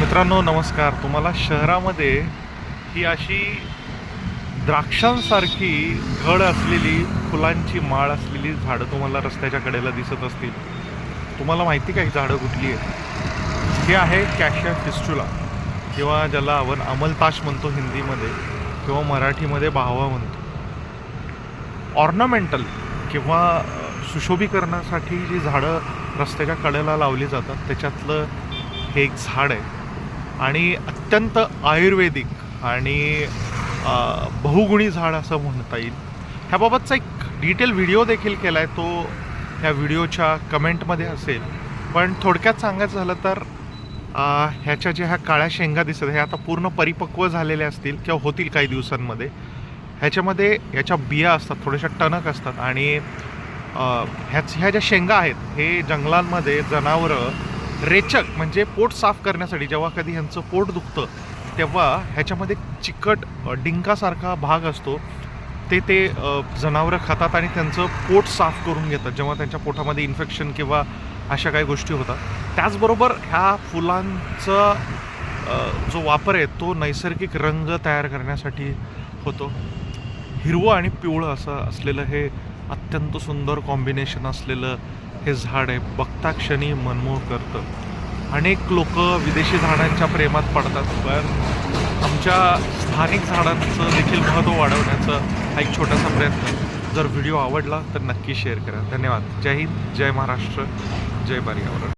मित्रांनो नमस्कार. तुम्हाला शहरामध्ये ही अशी द्राक्षांसारखी घड असलेली फुलांची माळ असलेली झाडं तुम्हाला रस्त्याच्या कडेला दिसत असतील. तुम्हाला माहिती का ही झाडं कुठली आहेत? हे आहे कॅशिया फिस्टुला किंवा ज्याला आपण अमलताश म्हणतो हिंदीमध्ये किंवा मराठीमध्ये भावा म्हणतो. ऑर्नामेंटल किंवा सुशोभीकरणासाठी जी झाडं रस्त्याच्या कडेला लावली जातात त्याच्यातलं हे एक झाड आहे. आणि अत्यंत आयुर्वेदिक आणि बहुगुणी झाड असं म्हणता येईल. ह्याबाबतचा एक डिटेल व्हिडिओ देखील केला आहे तो ह्या व्हिडिओच्या कमेंटमध्ये असेल. पण थोडक्यात सांगायचं झालं तर ह्याच्या ज्या ह्या काळ्या शेंगा दिसत ह्या आता पूर्ण परिपक्व झालेल्या असतील किंवा होतील काही दिवसांमध्ये. ह्याच्यामध्ये ह्याच्या बिया असतात थोड्याशा टणक असतात आणि ह्याच ह्या ज्या शेंगा आहेत हे जंगलांमध्ये जनावरं रेचक म्हणजे पोट साफ करण्यासाठी जेव्हा कधी ह्यांचं पोट दुखतं तेव्हा ह्याच्यामध्ये चिकट डिंकासारखा भाग असतो. ते ते जनावरं खातात आणि त्यांचं पोट साफ करून घेतात जेव्हा त्यांच्या पोटामध्ये इन्फेक्शन किंवा अशा काही गोष्टी होतात. त्याचबरोबर ह्या फुलांचं जो वापर आहे तो नैसर्गिक रंग तयार करण्यासाठी होतो. हिरवं आणि पिवळं असं असलेलं हे अत्यंत सुंदर कॉम्बिनेशन असलेलं हे झाड आहे बघता क्षणी मनमोह करतं. अनेक लोक विदेशी झाडांच्या प्रेमात पडतात पण आमच्या स्थानिक झाडांचं देखील महत्त्व वाढवण्याचा हा एक छोटासा प्रयत्न. जर व्हिडिओ आवडला तर नक्की शेअर करा. धन्यवाद. जय हिंद. जय महाराष्ट्र. जय पर्यावरण.